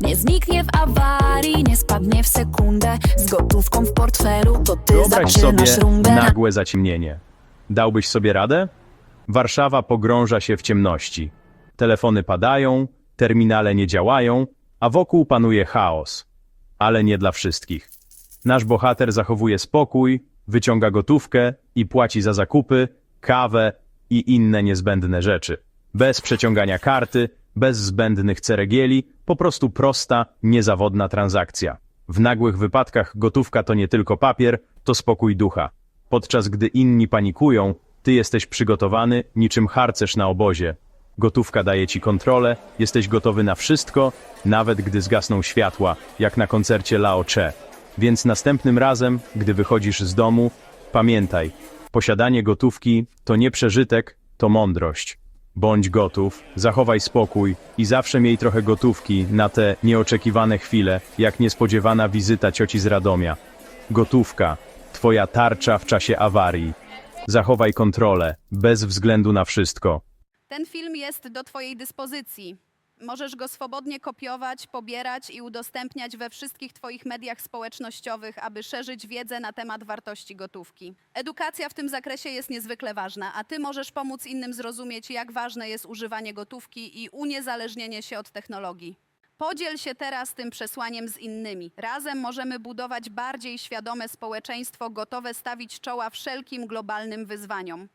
Nie zniknie w awarii, nie spadnie w sekundę Z gotówką w portfelu to ty Wyobraź sobie zaczynasz rundę nagłe zaciemnienie. Dałbyś sobie radę? Warszawa pogrąża się w ciemności. Telefony padają, terminale nie działają, a wokół panuje chaos. Ale nie dla wszystkich. Nasz bohater zachowuje spokój, wyciąga gotówkę i płaci za zakupy, kawę i inne niezbędne rzeczy. Bez przeciągania karty, bez zbędnych ceregieli, po prostu prosta, niezawodna transakcja. W nagłych wypadkach gotówka to nie tylko papier, to spokój ducha. Podczas gdy inni panikują, ty jesteś przygotowany niczym harcerz na obozie. Gotówka daje ci kontrolę, jesteś gotowy na wszystko, nawet gdy zgasną światła, jak na koncercie Lao Che. Więc następnym razem, gdy wychodzisz z domu, pamiętaj, posiadanie gotówki to nie przeżytek, to mądrość. Bądź gotów, zachowaj spokój i zawsze miej trochę gotówki na te nieoczekiwane chwile, jak niespodziewana wizyta cioci z Radomia. Gotówka, twoja tarcza w czasie awarii. Zachowaj kontrolę, bez względu na wszystko. Ten film jest do Twojej dyspozycji. Możesz go swobodnie kopiować, pobierać i udostępniać we wszystkich Twoich mediach społecznościowych, aby szerzyć wiedzę na temat wartości gotówki. Edukacja w tym zakresie jest niezwykle ważna, a Ty możesz pomóc innym zrozumieć, jak ważne jest używanie gotówki i uniezależnienie się od technologii. Podziel się teraz tym przesłaniem z innymi. Razem możemy budować bardziej świadome społeczeństwo gotowe stawić czoła wszelkim globalnym wyzwaniom.